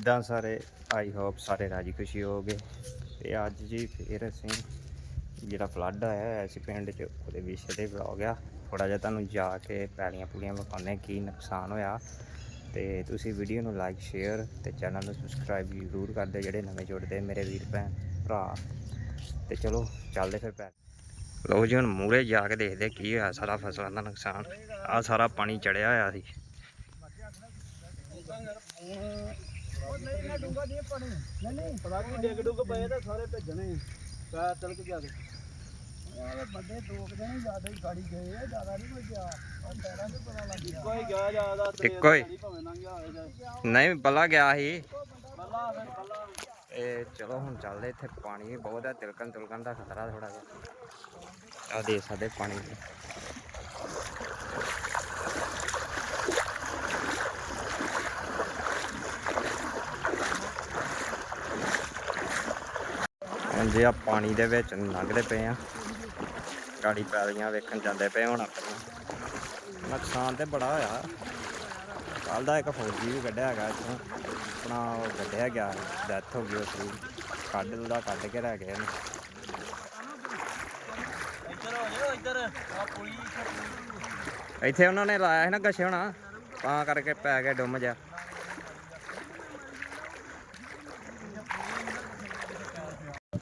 ਕਿੱਦਾਂ ਸਾਰੇ, I hope ਸਾਰੇ ਰਾਜੀ ਖੁਸ਼ੀ ਹੋਗੇ ਤੇ ਅੱਜ ਜੀ ਫੇਰ ਅਸੀਂ ਜਿਹੜਾ ਫਲੱਡ ਆਇਆ ਹੋਇਆ ਸੀ ਪਿੰਡ 'ਚ, ਉਹਦੇ ਵਿਸ਼ੇ ਤੇ ਵਲੌਗ ਆ। ਥੋੜਾ ਜਿਹਾ ਤੁਹਾਨੂੰ ਜਾ ਕੇ ਪੈਲੀਆਂ ਪੂਲੀਆਂ ਵਿਖਾਉਂਦੇ ਕੀ ਨੁਕਸਾਨ ਹੋਇਆ। ਤੇ ਤੁਸੀਂ ਵੀਡੀਓ ਨੂੰ ਲਾਈਕ ਸ਼ੇਅਰ ਤੇ ਚੈਨਲ ਨੂੰ ਸਬਸਕ੍ਰਾਈਬ ਜ਼ਰੂਰ ਕਰਦੇ ਜਿਹੜੇ ਨਵੇਂ ਜੁੜਦੇ ਮੇਰੇ ਵੀਰ ਭੈਣ, ਭਰਾ। ਤੇ ਚਲੋ, ਚੱਲਦੇ ਫਿਰ ਪੈ ਲੋ ਜੀ, ਹੁਣ ਮੂਰੇ ਜਾ ਕੇ ਦੇਖਦੇ ਕੀ ਹੋਇਆ, ਸਾਰਾ ਫਸਲਾਂ ਦਾ ਨੁਕਸਾਨ। ਆ ਸਾਰਾ ਪਾਣੀ ਚੜਿਆ ਹੋਇਆ ਸੀ। ਪਤਾ ਕੀ ਡਿੱਗ ਡੁੱਗ ਪਏ ਤਾਂ ਸਾਰੇ ਭੇਜਣੇ ਪੈਰ ਤਲਕ ਜਾ ਕੇ ਵੱਡੇ ਦੋ ਕੁ ਦਿਨ ਜ਼ਿਆਦਾ ਹੀ ਗਾੜੀ ਗਏ ਆ ਜ਼ਿਆਦਾ ਨਹੀਂ ਕੋਈ ਗਿਆ। ਆ ਪੈਰਾਂ ਤੇ ਪਤਾ ਲੱਗ ਗਿਆ। ਕੋਈ ਗਿਆ ਜ਼ਿਆਦਾ ਤੇ ਇੱਕੋ ਹੀ। ਭਾਵੇਂ ਲੰਘ ਗਿਆ ਹੋਵੇ ਜਾਂ ਨਹੀਂ ਬੱਲਾ ਗਿਆ ਸੀ। ਬੱਲਾ ਫਿਰ ਬੱਲਾ ਤੇ ਚਲੋ ਹੁਣ ਚੱਲਦੇ ਇੱਥੇ ਪਾਣੀ ਵੀ ਬਹੁਤ ਹੈ ਤਿਲਕਣ ਤੁਲਕਣ ਦਾ ਖਤਰਾ ਥੋੜਾ ਜਿਹਾ। ਆ ਦੇ ਸਕਦੇ ਪਾਣੀ। ਦੀ ਜੇ ਆ, ਪਾਣੀ ਦੇ ਵਿੱਚ ਲੰਘਦੇ ਪਏ ਆ। ਗਾੜੀ ਪੈਲੀਆਂ ਵੇਖਣ ਜਾਂਦੇ ਪਏ ਹੁਣ ਆਪਣਾ ਨੁਕਸਾਨ ਤੇ ਬੜਾ ਹੋਇਆ। ਕੱਲ ਦਾ ਇੱਕ ਫੌਜੀ ਵੀ ਕੱਢਿਆ ਹੈਗਾ ਇੱਥੋਂ। ਆਪਣਾ ਉਹ ਕੱਢਿਆ ਗਿਆ ਡੈਥ ਹੋ ਗਈ ਉਸ ਦੀ। ਕੱਢ ਦਾ ਕੱਢ ਕੇ ਰਹਿ ਗਏ ਨੇ ਇੱਧਰ ਹੋ ਜਾਓ ਇੱਧਰ ਆ ਪੁਲੀ ਇੱਥੇ ਉਹਨਾਂ ਨੇ ਲਾਇਆ ਸੀ ਨਾ ਗਛੇ ਹੋਣਾ, ਤਾਂ ਕਰਕੇ ਪੈ ਗਿਆ ਡੁੰਮ ਜਾ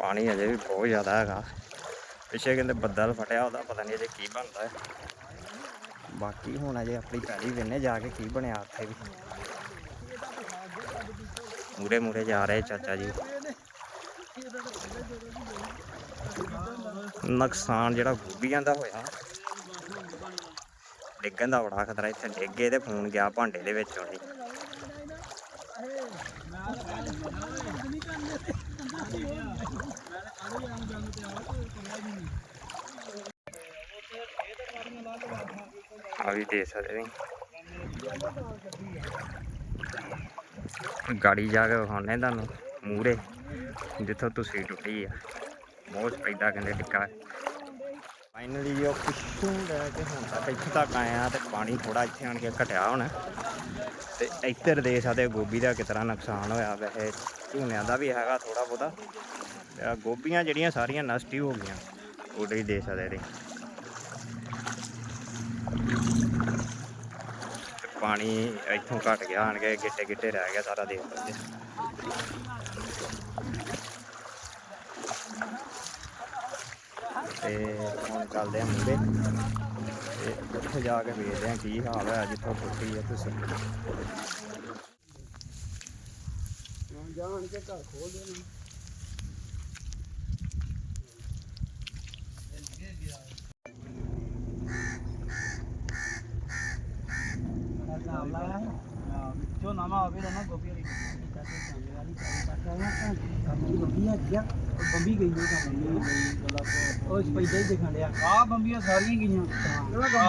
ਪਾਣੀ ਅਜੇ ਵੀ ਬਹੁਤ ਜ਼ਿਆਦਾ ਹੈਗਾ। ਪਿੱਛੇ ਕਹਿੰਦੇ ਬੱਦਲ ਫਟਿਆ, ਉਹਦਾ ਪਤਾ ਨਹੀਂ ਅਜੇ ਕੀ ਬਣਦਾ ਹੈ। ਬਾਕੀ ਹੁਣ ਅਜੇ ਆਪਣੀ ਪੈੜੀ ਵੇਨੇ ਜਾ ਕੇ ਕੀ ਬਣਿਆ ਉੱਥੇ ਵੀ। ਮੂਰੇ ਮੂਰੇ ਜਾ ਰਹੇ ਚਾਚਾ ਜੀ। ਨੁਕਸਾਨ ਜਿਹੜਾ ਗੋਭੀਆਂ ਦਾ ਹੋਇਆ। ਡਿੱਗਣ ਦਾ ਬੜਾ ਖਤਰਾ, ਇੱਥੇ ਡਿੱਗੇ ਤੇ ਫੋਨ ਗਿਆ ਭਾਂਡੇ ਦੇ ਵਿੱਚ ਉਹਦੀ ਆ ਵੀ ਦੇ ਸਕਦੇ ਨੇ ਗਾੜੀ ਜਾ ਕੇ ਵਿਖਾਉਣੇ ਤੁਹਾਨੂੰ ਮੂਰੇ ਜਿੱਥੋਂ ਤੁਸੀਂ ਟੁੱਟੀ ਆ। ਬਹੁਤ ਪੈਦਾ ਕਹਿੰਦੇ ਟਿੱਕਾ। ਫਾਈਨਲੀ ਉਹ ਪਿੱਛੋਂ ਲੈ ਕੇ ਹੁਣ ਤੱਕ ਇੱਥੇ ਤੱਕ ਆਇਆ ਤੇ ਪਾਣੀ ਥੋੜਾ ਇੱਥੇ ਆਣ ਕੇ ਘਟਿਆ ਹੋਣਾ। ਤੇ ਇੱਧਰ ਦੇ ਸਕਦੇ ਗੋਭੀ ਦਾ ਕਿਤਨਾ ਨੁਕਸਾਨ ਹੋਇਆ। ਵੈਸੇ ਝੂਨਿਆਂ ਦਾ ਵੀ ਹੈਗਾ ਥੋੜਾ ਬਹੁਤਾ। ਗੋਭੀਆਂ ਜਿਹੜੀਆਂ ਸਾਰੀਆਂ ਨਸ਼ਟ ਹੀ ਹੋ ਗਈਆਂ। ਉਹਦੇ ਹੀ ਦੇ ਸਕਦੇ ਨੇ ਪਾਣੀ ਇੱਥੋਂ ਘਟ ਗਿਆ ਆਣ ਕੇ ਗਿੱਟੇ ਗਿੱਟੇ ਰਹਿ ਗਿਆ ਸਾਰਾ ਦੇਖ ਸਕਦੇ ਤੇ ਹੁਣ ਚੱਲਦੇ ਆ ਮੁੰਡੇ। ਤੇ ਉੱਥੇ ਜਾ ਕੇ ਵੇਖਦੇ ਆ ਕੀ ਹਾਲ ਹੈ ਜਿੱਥੋਂ ਟੁੱਟੀ ਹੈ ਤੁਸੀਂ ਜਾਣ ਕੇ ਘਰ ਖੋਲ ਦੇ ਜੋ ਨਾਮਾ ਆਵੇ ਨਾ ਗੋਪੀ ਵਾਲੀ ਬੰਬੀ ਗਈ ਉਹ ਕੰਮ ਉਹ ਪੈਦਾ ਹੀ ਦਿਖਣ ਡਿਆ। ਆ ਬੰਬੀਆਂ ਸਾਰੀਆਂ ਗਈਆਂ। ਆ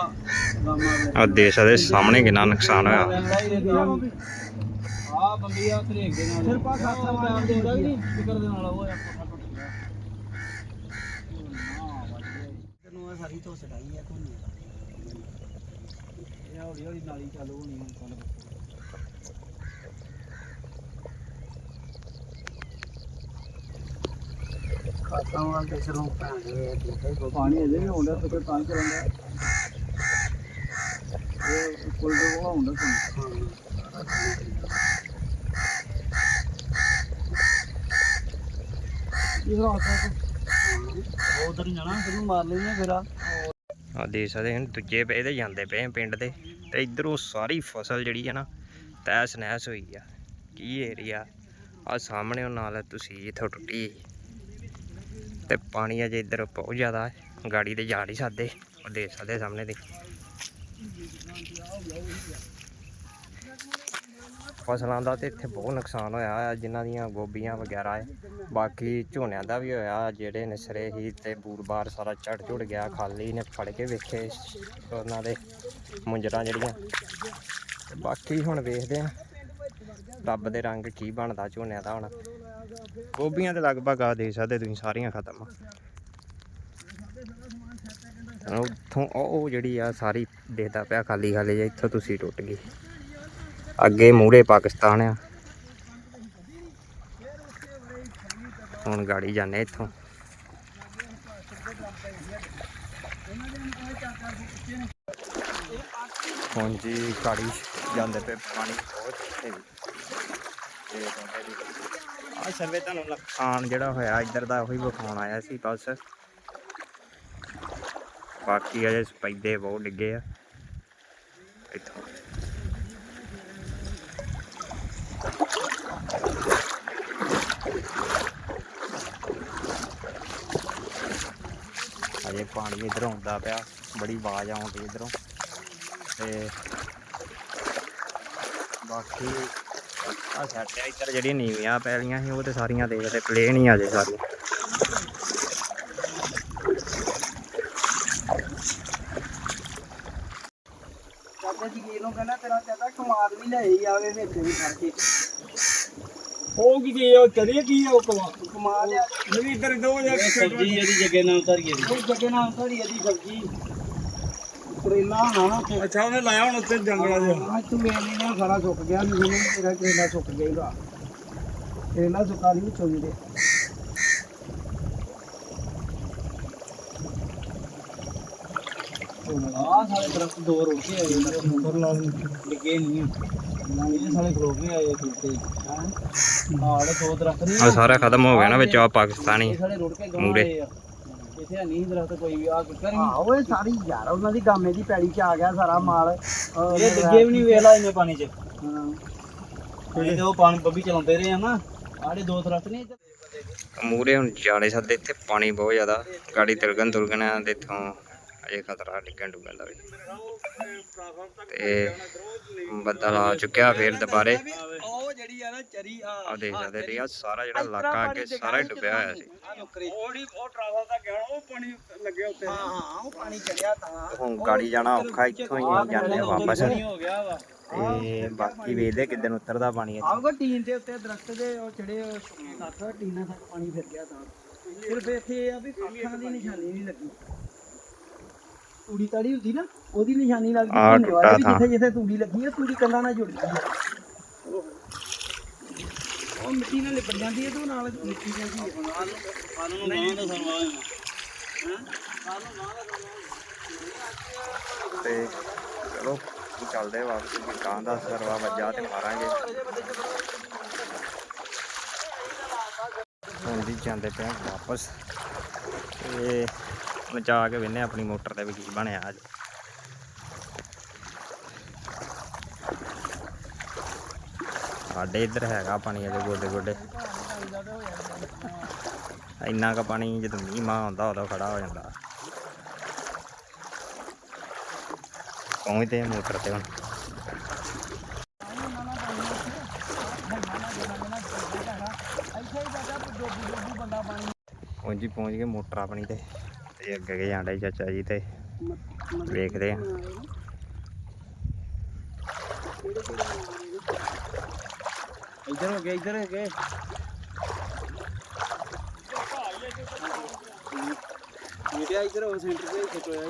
ਆ ਦੇਖ ਸਕਦੇ ਸਾਹਮਣੇ ਕਿੰਨਾ ਨੁਕਸਾਨ ਹੋਇਆ। ਆ ਬੰਬੀਆਂ ਤਰੇਕ ਦੇ ਨਾਲ। ਸਿਰ ਪਾ ਖਾਸਾ ਮਾਰ ਦੇ ਨਹੀਂ। ਫਿਕਰ ਦੇ ਨਾਲ ਉਹ ਆ ਕੋਠਾ ਟੁੱਟ ਗਿਆ ਤੈਨੂੰ ਸਾਰੀ ਤੋਂ ਸੜਾਈ ਆ ਕੋਈ ਇਹ ਹੌਲੀ ਹੌਲੀ ਨਾਲੀ ਚਾਲੂ ਹੋਣੀ ਹੁਣ ਕੱਲ ਖਾਸਾ ਵਾਲ ਤੇ ਸਰੋਂ ਭੈਣ ਦੇ ਪਾਣੀ ਅਜੇ ਵੀ ਹੁੰਦਾ ਤੇ ਤਾਂ ਚੱਲਦਾ। ਇਹ ਕੋਲ ਦੇ ਉਹ ਹੁੰਦਾ ਸੀ। ਇਹ ਰਾਤ ਨੂੰ ਉਧਰ ਜਾਣਾ ਫਿਰ ਮਾਰ ਲੈਣੇ ਫਿਰ ਆ। ਆ ਦੇਖ ਸਕਦੇ ਹਨ, ਦੂਜੇ ਪਏ ਤੇ ਜਾਂਦੇ ਪਏ ਪਿੰਡ ਦੇ, ਤੇ ਇਧਰੋਂ ਸਾਰੀ ਫਸਲ ਜਿਹੜੀ ਹੈ ਨਾ ਤੈਸ ਨਹਿਸ ਹੋਈ ਆ, ਕੀ ਏਰੀਆ ਆ ਸਾਹਮਣੇ ਉਹ ਨਾਲ ਤੁਸੀਂ ਇੱਥੋਂ ਟੁੱਟੀ ਤੇ ਪਾਣੀ ਅਜੇ ਇੱਧਰ ਬਹੁਤ ਜ਼ਿਆਦਾ ਹੈ ਗਾੜੀ ਤੇ ਜਾ ਨਹੀਂ ਸਕਦੇ, ਉਹ ਦੇਖ ਸਕਦੇ ਸਾਹਮਣੇ ਦੇ। ਫਸਲਾਂ ਦਾ ਤੇ ਇੱਥੇ ਬਹੁਤ ਨੁਕਸਾਨ ਹੋਇਆ ਆ, ਜਿਨ੍ਹਾਂ ਦੀਆਂ ਗੋਭੀਆਂ ਵਗੈਰਾ ਹੈ। ਬਾਕੀ ਝੋਨਿਆਂ ਦਾ ਵੀ ਹੋਇਆ, ਜਿਹੜੇ ਨਿਸਰੇ ਹੀ ਤੇ ਬੂਰ-ਬਾਰ ਸਾਰਾ ਚੜ ਝੁੜ ਗਿਆ, ਖਾਲੀ ਨੇ ਫੜ ਕੇ ਵੇਖੇ ਉਹਨਾਂ ਦੇ ਮੁੰਜਰਾਂ ਜਿਹੜੀਆਂ। ਬਾਕੀ ਹੁਣ ਵੇਖਦੇ ਆ ਰੱਬ ਦੇ ਰੰਗ ਕੀ ਬਣਦਾ ਝੋਨਿਆਂ ਦਾ ਹੁਣ। ਗੋਭੀਆਂ ਤੇ ਲਗਭਗ ਆ ਦੇ ਸਕਦੇ ਤੁਸੀਂ ਸਾਰੀਆਂ ਖਤਮ ਆ। ਉੱਥੋਂ ਉਹ ਜਿਹੜੀ ਆ ਸਾਰੀ ਦੇਖਦਾ ਪਿਆ ਖਾਲੀ ਖਾਲੀ ਜਿਹਾ ਇੱਥੋਂ ਤੁਸੀਂ ਟੁੱਟ ਗਈ ਅੱਗੇ ਮੂਹਰੇ ਪਾਕਿਸਤਾਨ ਆ। ਹੁਣ ਗਾੜੀ ਜਾਂਦੇ ਇੱਥੋਂ। ਹੁਣ ਜੀ ਗਾੜੀ ਜਾਂਦੇ ਪਏ ਪਾਣੀ ਬਹੁਤ ਹੈਵੀ ਆ ਸਰਵੇ ਤੁਹਾਨੂੰ ਨੁਕਸਾਨ ਜਿਹੜਾ ਹੋਇਆ, ਇੱਧਰ ਦਾ ਉਹੀ ਵਿਖਾਉਣ ਆਇਆ ਸੀ ਬਸ। ਬਾਕੀ ਅਜੇ ਸਪੈਦੇ ਬਹੁਤ ਡਿੱਗੇ ਆ। ਇੱਥੋਂ। ਅਜੇ ਪਾਣੀ ਇਧਰੋਂ ਆਉਂਦਾ ਪਿਆ, ਬੜੀ ਆਵਾਜ਼ ਆਉਂਦੀ ਇਧਰੋਂ। ਤੇ ਬਾਕੀ ਆ ਸੈਟ ਇੱਧਰ ਜਿਹੜੀਆਂ ਨੀਵੀਆਂ ਪੈਲੀਆਂ ਸੀ, ਉਹ ਤੇ ਸਾਰੀਆਂ ਦੇਖਦੇ ਪਲੇਨ ਹੀ ਆ ਜੇ ਸਾਰੀਆਂ। ਚਾਚਾ ਜੀ ਨੂੰ ਕਹਿੰਦਾ ਤੇਰਾ ਚਾਚਾ ਕਮਾਦ ਵੀ ਲੈ ਆਵੇ, ਵਿੱਚ ਵੀ ਫੜ ਕੇ ਉਹ ਕੀ ਕੀ ਉਹ ਕਰੀਏ ਕੀ ਉਹ ਕਮਾ ਕਮਾਦ ਆ ਨਹੀਂ ਇੱਧਰ ਦੋ ਜਾ ਸਬਜ਼ੀ ਇਹਦੀ ਜਗ੍ਹਾ ਨਾਲ ਉਤਰੀਏ ਉਹ ਜੱਗੇ ਨਾਲ ਥੋੜੀ ਇਹਦੀ ਸਬਜ਼ੀ। ਕਰੇਲਾ ਹੋਣਾ ਅੱਛਾ ਉਹਨੇ ਲਾਇਆ ਹੁਣ ਉੱਤੇ ਜੰਗਲਾਂ ਦੇ ਅੱਜ ਤੂੰ ਵੇਖ ਲੈਣਾ ਸਾਰਾ ਸੁੱਕ ਗਿਆ ਨਹੀਂ ਨਹੀਂ ਤੇਰਾ ਕਰੇਲਾ ਸੁੱਕ ਜਾਏਗਾ ਕਰੇਲਾ ਸੁੱਕਾ ਨਹੀਂ ਚੋਈਦੇ ਆ ਸਾਰੇ ਦਰਖਤ ਦੋ ਰੁਕ ਆਏ ਉੱਪਰ ਲਾ ਲੱਗੇ ਨਹੀਂ ਇਹ ਸਾਰੇ ਖਲੋ ਕੇ ਆਏ ਖੁੱਤੇ ਹਾਂ? ਦੋ ਦਰਖਤ ਨਹੀਂ ਆ ਸਾਰਾ ਖਤਮ ਹੋ ਗਿਆ ਨਾ ਵਿੱਚ ਆ ਪਾਕਿਸਤਾਨੀ ਇਹ ਸਾਰੇ ਰੁੜ ਕੇ ਗਾਂ ਆ। ਇੱਥੇ ਨਹੀਂ ਦਰਖਤ ਕੋਈ ਵੀ ਆ ਕਿੱਕਰ ਹਾਂ ਓਏ ਸਾਰੀ ਯਾਰ ਉਹਨਾਂ ਦੀ ਗਾਮੇ ਦੀ ਪੈੜੀ ਚ ਆ ਗਿਆ ਸਾਰਾ ਮਾਲ। ਇਹ ਡਿੱਗੇ ਵੀ ਨਹੀਂ ਵੇਖ ਲਾ ਇਹਨੇ ਪਾਣੀ 'ਚ। ਹਾਂ। ਇਹ ਤੇ ਉਹ ਪਾਣੀ ਬੱਬੀ ਚਲਾਉਂਦੇ ਰਹੇ ਆ ਨਾ ਆੜੇ ਦੋ ਦਰਖਤ ਨਹੀਂ ਇੱਧਰ। ਮੂਰੇ ਹੁਣ ਜਾਲੇ ਸਾਡੇ ਇੱਥੇ ਪਾਣੀ ਬਹੁਤ ਜ਼ਿਆਦਾ। ਗਾੜੀ ਤਿਲਗਣ ਤੁਲਗਣ ਆ ਤੇ ਇੱਥੋਂ ਅਜੇ ਖਤਰਾ ਡਿੱਗਣ ਡੁੱਗਣ ਦਾ ਵੀ ਤੇ ਬੱਦਲ ਆ ਚੁੱਕਿਆ ਫੇਰ ਦੁਬਾਰੇ। ਉਹ ਜਿਹੜੀ ਆ ਨਾ ਚਰੀ ਆ ਆ ਦੇਖ ਸਕਦੇ ਤੇ ਆ ਸਾਰਾ ਜਿਹੜਾ ਇਲਾਕਾ ਅੱਗੇ ਸਾਰਾ ਡੁੱਬਿਆ ਹੋਇਆ ਸੀ ਉਹੜੀ ਉਹ ਟਰਾਵਲ ਦਾ ਗਿਆ ਉਹ ਪਾਣੀ ਲੱਗਿਆ ਉੱਤੇ। ਹਾਂ ਹਾਂ ਉਹ ਪਾਣੀ ਚੜਿਆ ਤਾਂ। ਹੁਣ ਗਾੜੀ ਜਾਣਾ ਔਖਾ ਇੱਥੋਂ ਹੀ ਜਾਂਦੇ ਆ ਵਾਪਸ। ਪਾਣੀ ਹੋ ਗਿਆ ਵਾ। ਤੇ ਬਾਕੀ ਵੇਖਦੇ ਕਿੱਦਣ ਉਤਰਦਾ ਪਾਣੀ ਇੱਥੇ। ਆਉਗਾ ਟੀਨ ਦੇ ਉੱਤੇ ਦਰਖਤ ਦੇ ਉਹ ਚੜੇ ਸੱਤ ਟੀਨਾਂ ਤੱਕ ਪਾਣੀ ਫਿਰ ਗਿਆ ਤਾਂ। ਸਿਰਫ ਇੱਥੇ ਇਹ ਆ ਵੀ ਅੱਖਾਂ ਦੀ ਨਿਸ਼ਾਨੀ ਨਹੀਂ ਲੱਗੀ। ਤੂੜੀ ਤੜੀ ਹੁੰਦੀ ਨਾ ਉਹਦੀ ਨਿਸ਼ਾਨੀ ਲੱਗਦੀ ਆਹ ਵੀ ਟੁੱਟਾ ਜਿੱਥੇ ਜਿੱਥੇ ਤੂੜੀ ਲੱਗੀ ਹੈ ਤੂੜੀ ਕੰਨਾਂ ਨਾਲ ਜੁੜ ਗਈ ਹੈ ਉਹ ਮਿੱਟੀ ਨਾਲ ਲਿਪਟ ਜਾਂਦੀ ਹੈ ਤੇ ਉਹ ਨਾਲ ਮਿੱਟੀ ਜਾਂਦੀ ਹੈ ਸਾਨੂੰ ਨੂੰ ਗਾਂ ਦਾ ਸਰਵਾ ਤੇ ਚਲੋ ਚੱਲਦੇ ਵਾਪਸ ਜੇ ਕਾਂ ਦਾ ਸਰਵਾ ਵੱਜਾ ਤੇ ਮਾਰਾਂਗੇ। ਹੁਣ ਜੀ ਜਾਂਦੇ ਪਏ ਹਾਂ ਵਾਪਸ। ਤੇ ਹੁਣ ਜਾ ਕੇ ਵੇਨੇ ਆਪਣੀ ਮੋਟਰ ਤੇ ਵੀ ਕੀ ਬਣਿਆ ਅੱਜ। ਸਾਡੇ ਇੱਧਰ ਹੈਗਾ ਪਾਣੀ ਅਜੇ ਗੋਡੇ ਗੋਡੇ। ਇੰਨਾ ਕੁ ਪਾਣੀ ਜਦੋਂ ਮੀਂਹ ਮਾਹ ਆਉਂਦਾ, ਉਦੋਂ ਖੜਾ ਹੋ ਜਾਂਦਾ। ਪਹੁੰਚਦੇ ਮੋਟਰ ਤੇ ਹੁਣ। ਪਹੁੰਚੀ ਪਹੁੰਚ ਗਏ ਮੋਟਰ ਆਪਣੀ ਤੇ। ਤੇ ਅੱਗੇ ਅੱਗੇ ਜਾਂਦਾ ਚਾਚਾ ਜੀ ਤੇ ਵੇਖਦੇ ਆ। ਇੱਧਰ ਹੋ ਗਿਆ ਇੱਧਰ ਹੋ ਗਿਆ ਮੀਡੀਆ ਇੱਧਰ ਹੋ ਸੈਂਟਰ ਤੇ ਖਿਚੋਇਆ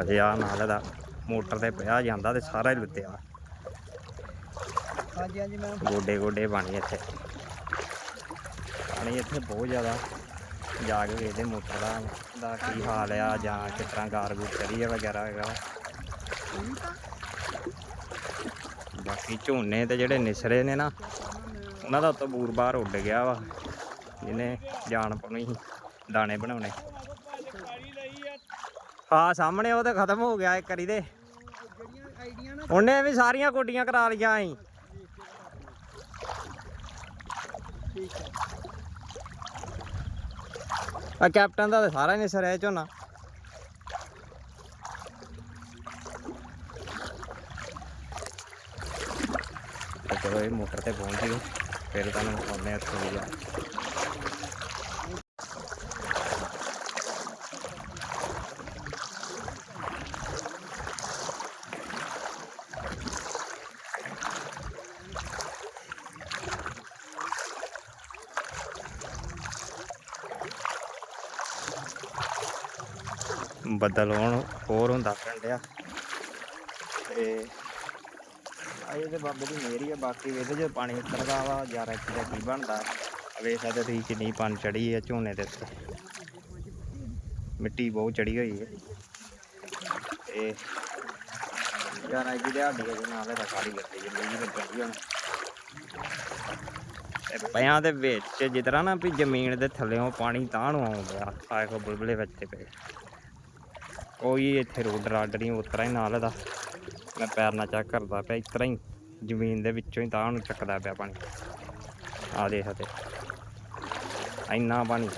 ਅਜੇ ਆ ਨਾਲ ਦਾ ਮੋਟਰ ਤੇ ਪਿਆ ਜਾਂਦਾ ਤੇ ਸਾਰਾ ਹੀ ਲੁੱਟਿਆ। ਹਾਂਜੀ ਹਾਂਜੀ ਮੈਂ ਗੋਡੇ ਗੋਡੇ ਪਾਣੀ ਇੱਥੇ। ਪਾਣੀ ਇੱਥੇ ਬਹੁਤ ਜ਼ਿਆਦਾ ਜਾ ਕੇ ਵੇਖਦੇ ਮੋਟਰ ਦਾ ਦਾ ਕੀ ਹਾਲ ਆ, ਜਾਂ ਕਿਸ ਤਰ੍ਹਾਂ ਗਾਰ ਗੂਰ ਆ ਵਗੈਰਾ ਹੈਗਾ। ਬਾਕੀ ਝੋਨੇ ਤੇ ਜਿਹੜੇ ਨਿਸਰੇ ਨੇ ਨਾ, ਉਹਨਾਂ ਦਾ ਤਾਂ ਬੂਰ ਬਾਹਰ ਉੱਡ ਗਿਆ ਵਾ, ਜਿਹਨੇ ਜਾਣ ਪਾਉਣੀ ਸੀ, ਦਾਣੇ ਬਣਾਉਣੇ। ਹਾਂ ਸਾਹਮਣੇ ਉਹ ਤਾਂ ਖਤਮ ਹੋ ਗਿਆ ਇੱਕ ਵਾਰੀ ਦੇ ਉਹਨੇ ਵੀ ਸਾਰੀਆਂ ਕੋਡੀਆਂ ਕਰਾ ਲਈਆਂ ਸੀ। ਠੀਕ ਹੈ ਆ ਕੈਪਟਨ ਦਾ ਸਾਰਾ ਹੀ ਨਿਸਰਿਆ ਝੋਨਾ। ਚਲੋ ਇਹ ਮੋਟਰ ਤੇ ਪਹੁੰਚ ਗਏ। ਫਿਰ ਤੁਹਾਨੂੰ ਦਿਖਾਉਂਦੇ ਆ ਇੱਥੇ ਬੱਦਲ ਹੋਣ, ਹੋਰ ਹੁੰਦਾ ਫਿਰਨ ਤੇ ਇਹ ਤੇ ਬਾਬੇ ਦੀ ਮਿਹਰ ਆ, ਬਾਕੀ ਇਹਦੇ ਜੇ ਪਾਣੀ ਉਤਰਦਾ ਵਾ, ਯਾਰ ਇੱਥੇ ਦਾ ਕੀ ਬਣਦਾ? ਵੇਖ ਸਕਦੇ ਤੁਸੀਂ ਕਿੰਨੀ ਪਾਣੀ ਚੜੀ ਹੈ ਝੋਨੇ ਦੇ ਉੱਤੇ। ਮਿੱਟੀ ਬਹੁਤ ਚੜੀ ਹੋਈ ਹੈ ਤੇ ਯਾਰ ਅੱਜ ਦੀ ਦਿਹਾੜੀ ਦੇ ਨਾਲ ਇਹਦਾ ਸਾਰੀ ਗੱਡੀ ਜਿੰਨੀ ਜੀ ਲੱਗੀ ਹੁਣ। ਤੇ ਪਿਆਂ ਦੇ ਵਿੱਚ ਜਿਸ ਤਰ੍ਹਾਂ ਨਾ ਵੀ ਜ਼ਮੀਨ ਦੇ ਥੱਲੇੋਂ ਪਾਣੀ ਤਾਂ ਨੂੰ ਆਉਂਦਾ ਆਏ ਕੋ ਬੁਲਬੁਲੇ ਵਿੱਚ ਪਏ। ਕੋਈ ਇੱਥੇ ਰੋਡ ਰਾਡ ਨਹੀਂ ਉਤਰਾ ਹੀ ਨਾਲ ਇਹਦਾ ਮੈਂ ਪੈਰ ਨਾਲ ਚੈੱਕ ਕਰਦਾ ਪਿਆ, ਇਸ ਤਰ੍ਹਾਂ ਹੀ ਜ਼ਮੀਨ ਦੇ ਵਿੱਚੋਂ ਹੀ ਤਾਂ ਨੂੰ ਚੱਕਦਾ ਪਿਆ ਪਾਣੀ। ਆ ਦੇਖ ਤੇ ਇੰਨਾ ਪਾਣੀ।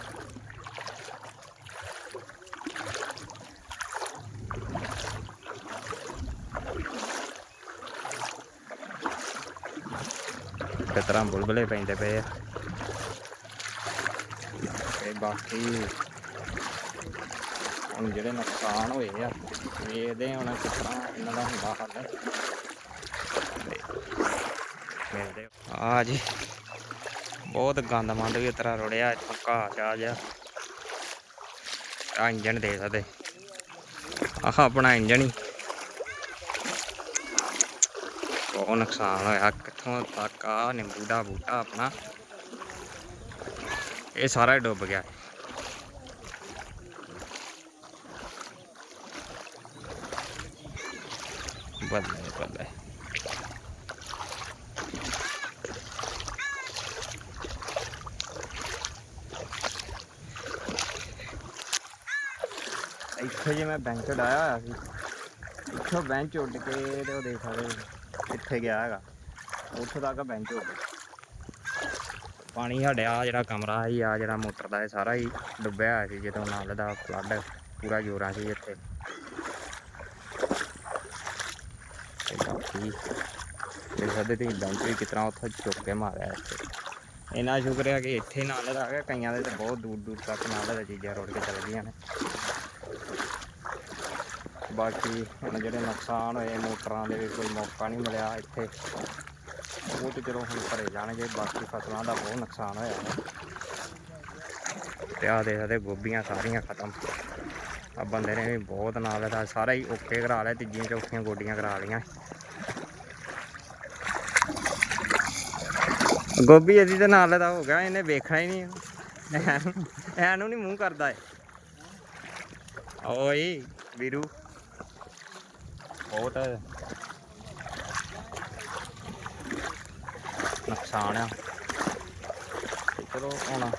ਕਿਸ ਤਰ੍ਹਾਂ ਬੁਲਬੁਲੇ ਪੈਂਦੇ ਪਏ ਆ। ਤੇ ਬਾਕੀ ਹੁਣ ਜਿਹੜੇ ਨੁਕਸਾਨ ਹੋਏ ਆ, ਵੇਖਦੇ ਹੁਣ ਕਿਸ ਤਰ੍ਹਾਂ ਇਹਨਾਂ ਦਾ ਹੁੰਦਾ ਹੱਲ। ਮਿਲਦੇ ਆ ਜੀ, ਬਹੁਤ ਗੰਦ ਮੰਦ ਵੀ ਤਰ੍ਹਾਂ ਰੁੜਿਆ, ਇੱਥੋਂ ਘਾਹ ਚਾ ਜਾ। ਆ ਇੰਜਣ ਦੇ ਸਕਦੇ। ਆਹ ਆਪਣਾ ਇੰਜਣ ਹੀ। ਬਹੁਤ ਨੁਕਸਾਨ ਹੋਇਆ, ਕਿੱਥੋਂ ਤੱਕ ਆ ਨਿੰਬੂ ਦਾ ਬੂਟਾ ਆਪਣਾ। ਇਹ ਸਾਰਾ ਡੁੱਬ ਗਿਆ। ਬੱਲੇ ਬੱਲੇ ਇੱਥੇ ਜੇ ਮੈਂ ਬੈਂਚ ਡਾਇਆ ਹੋਇਆ ਸੀ, ਇੱਥੋਂ ਬੈਂਚ ਉੱਡ ਕੇ ਤੇ ਉਹ ਦੇਖ ਸਕਦੇ ਕਿੱਥੇ ਗਿਆ ਹੈਗਾ। ਉੱਥੋਂ ਤੱਕ ਬੈਂਚ ਉੱਡ ਪਾਣੀ ਸਾਡੇ ਆ ਜਿਹੜਾ ਕਮਰਾ ਸੀ ਆ ਜਿਹੜਾ ਮੋਟਰ ਦਾ ਇਹ ਸਾਰਾ ਹੀ ਡੁੱਬਿਆ ਹੋਇਆ ਸੀ, ਜਦੋਂ ਨਾਲ ਦਾ ਫਲੱਡ ਪੂਰਾ ਜੋਰਾਂ ਸੀ ਇੱਥੇ। ਤੇ ਦੇਖ ਸਕਦੇ ਤੁਸੀਂ ਬੈਂਚ ਵੀ ਤਰ੍ਹਾਂ ਉੱਥੋਂ ਚੁੱਕ ਕੇ ਮਾਰਿਆ ਇੱਥੇ। ਇੰਨਾ ਸ਼ੁਕਰ ਹੈ ਕਿ ਇੱਥੇ ਨਾਲੇ ਦਾ ਆ ਗਿਆ, ਕਈਆਂ ਦੇ ਤਾਂ ਬਹੁਤ ਦੂਰ ਦੂਰ ਤੱਕ ਨਾਲੇ ਦਾ ਚੀਜ਼ਾਂ ਰੁੜ ਕੇ ਚਲ ਗਈਆਂ ਨੇ। ਬਾਕੀ ਹੁਣ ਜਿਹੜੇ ਨੁਕਸਾਨ ਹੋਏ, ਮੋਟਰਾਂ ਦੇ ਵੀ ਕੋਈ ਮੌਕਾ ਨਹੀਂ ਮਿਲਿਆ ਇੱਥੇ। ਉਹ ਤੇ ਚਲੋ ਹੁਣ ਭਰੇ ਜਾਣਗੇ, ਬਾਕੀ ਫਸਲਾਂ ਦਾ ਬਹੁਤ ਨੁਕਸਾਨ ਹੋਇਆ। ਹੈ ਤੇ ਆ ਦੇਖਦੇ ਗੋਭੀਆਂ ਸਾਰੀਆਂ ਖਤਮ। ਆ ਬੰਦੇ ਨੇ ਵੀ ਬਹੁਤ ਨਾਲ ਦਾ ਸਾਰਾ ਹੀ ਓਕੇ ਕਰਾ ਲਿਆ, ਤੀਜੀਆਂ ਚੌਥੀਆਂ ਗੋਡੀਆਂ ਕਰਾ ਲਈਆਂ। ਗੋਭੀ ਇਹਦੀ ਤੇ ਨਾਲ ਦਾ ਹੋ ਗਿਆ, ਇਹਨੇ ਵੇਖਣਾ ਹੀ ਨਹੀਂ। ਐਨੂੰ ਨਹੀਂ ਮੂੰਹ ਕਰਦਾ ਏ ਓਏ, ਵੀਰੂ। ਬਹੁਤ ਨੁਕਸਾਨ ਆ। ਚਲੋ ਹੁਣ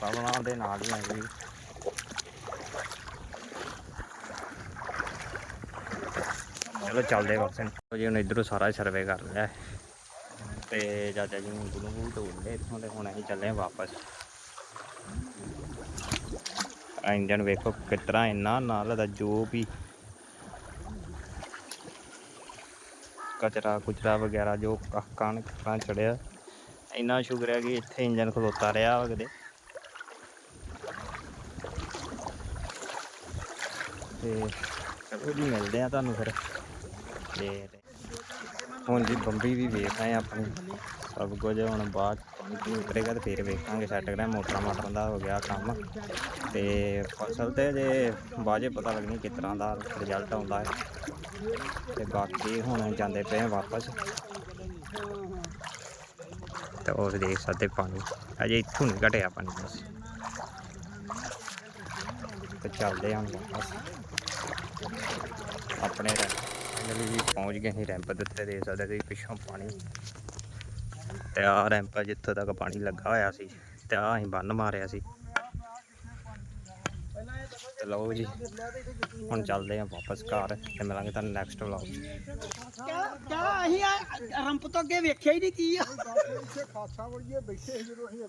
ਸਭਨਾਂ ਦੇ ਨਾਲ ਹੀ ਆ ਚਲੋ ਚੱਲਦੇ ਵਾਪਸ। ਜੀ, ਹੁਣ ਇਧਰੋਂ ਸਾਰਾ ਸਰਵੇ ਕਰ ਲਿਆ। ਤੇ ਚਾਚਾ ਜੀ ਨੂੰ ਗੁਰੂ ਗੁਰੂ ਤੋਂ ਇੱਥੋਂ ਤੇ ਹੁਣ ਅਸੀਂ ਚੱਲੇ ਵਾਪਸ। ਆਹ ਇੰਜਨ ਵੇਖੋ ਕਿਤਰਾ ਇੰਨਾ ਨਾਲ ਦਾ ਜੋ ਵੀ ਕਚਰਾ ਕੁਚਰਾ ਵਗੈਰਾ ਜੋ ਕਣ ਕਣ ਚੜਿਆ, ਇੰਨਾ ਸ਼ੁਕਰ ਹੈ ਕਿ ਇੱਥੇ ਇੰਜਨ ਖਲੋਤਾ ਰਿਹਾ ਵਾ ਕਿਤੇ। ਤੇ ਚਲੋ ਜੀ ਮਿਲਦੇ ਆ ਤੁਹਾਨੂੰ ਫਿਰ। ਤੇ ਹੁਣ ਜੀ ਬੰਬੀ ਵੀ ਵੇਖ ਆਏ ਆਪਣੀ। ਸਭ ਕੁਝ ਹੁਣ ਬਾਅਦ ਪਾਣੀ ਉਤਰੇਗਾ ਤੇ ਫਿਰ ਵੇਖਾਂਗੇ ਸੈੱਟ ਕਰਾਂ ਮੋਟਰਾਂ ਮਾਟਰਾਂ ਦਾ ਹੋ ਗਿਆ ਕੰਮ। ਤੇ ਫਸਲ ਤੇ ਜੇ ਬਾਅਦ 'ਚ ਪਤਾ ਲੱਗਣੀ ਕਿਸ ਤਰ੍ਹਾਂ ਦਾ ਰਿਜ਼ਲਟ ਆਉਂਦਾ ਹੈ। ਤੇ ਬਾਕੀ ਹੁਣ ਜਾਂਦੇ ਪਏ ਵਾਪਸ। ਤੇ ਉਹ ਦੇਖ ਸਕਦੇ ਪਾਣੀ। ਅਜੇ ਇੱਥੋਂ ਨਹੀਂ ਘਟਿਆ ਪਾਣੀ ਬਸ। ਤੇ ਚੱਲਦੇ ਹਾਂ ਹੁਣ ਵਾਪਸ। ਆਪਣੇ ਫਾਈਨਲੀ ਵੀ ਪਹੁੰਚ ਗਏ ਅਸੀਂ ਰੈਂਪ ਦੇ ਉੱਤੇ ਦੇਖ ਸਕਦੇ ਤੁਸੀਂ ਪਿੱਛੋਂ ਪਾਣੀ। ਤੇ ਆਹ ਰੈਂਪ ਆ ਜਿੱਥੋਂ ਤੱਕ ਪਾਣੀ ਲੱਗਾ ਹੋਇਆ ਸੀ ਤੇ ਆ ਅਸੀਂ ਬੰਨ ਮਾਰਿਆ ਸੀ। ਤੇ ਲਓ ਜੀ ਹੁਣ ਚੱਲਦੇ ਹਾਂ ਵਾਪਸ ਘਰ ਤੇ ਮਿਲਾਂਗੇ ਤੁਹਾਨੂੰ ਨੈਕਸਟ ਵਲੌਗ 'ਚ। ਕਿਆ ਕਿਆ ਅਸੀਂ ਆ ਰੰਪ ਤੋਂ ਅੱਗੇ ਵੇਖਿਆ ਹੀ ਨਹੀਂ ਕੀ ਆ। ਖਾਸਾ ਵੜੀਏ ਬੈਠੇ ਜਦੋਂ ਅਸੀਂ